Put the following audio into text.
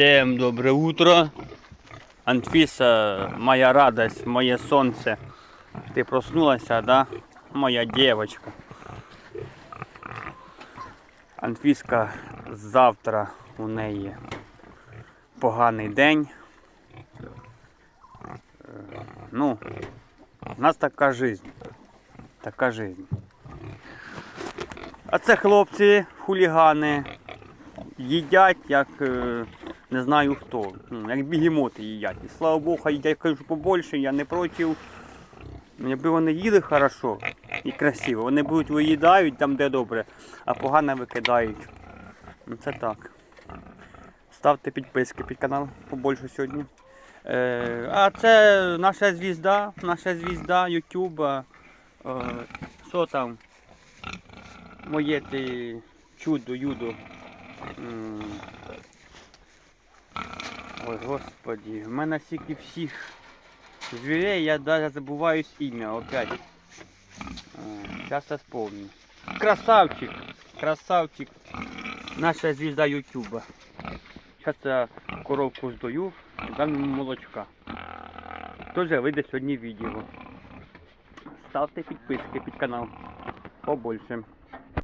Всем доброе утро. Анфиса, моя радость, моє сонце. Ти проснулася, да? Моя девочка. Анфіска, завтра у неї поганий день. Е, Ну, у нас така жизнь. Така жизнь. А це хлопці, хулігани, їдять як е, не знаю хто. Як бігемоти їдять. І слава Богу, їдять кажу побольше, я не проти. Якби вони їли хорошо і красиво, вони будуть виїдають там, де добре, а погано викидають. Ну це так. Ставте підписки під канал побольше сьогодні. Е, а це наша звізда, наша звізда Ютуба. Е, що там? Моє ти чудо, юдо. Ой, господи, в мене стільки всіх звірей, я навіть забуваюсь ім'я опять. Зараз я вспомню. Красавчик, красавчик. Наша звізда Ютуба. Зараз я коровку здою і дам йому молочка. Теж вийде сьогодні відео. Ставте підписки під канал. Побольше.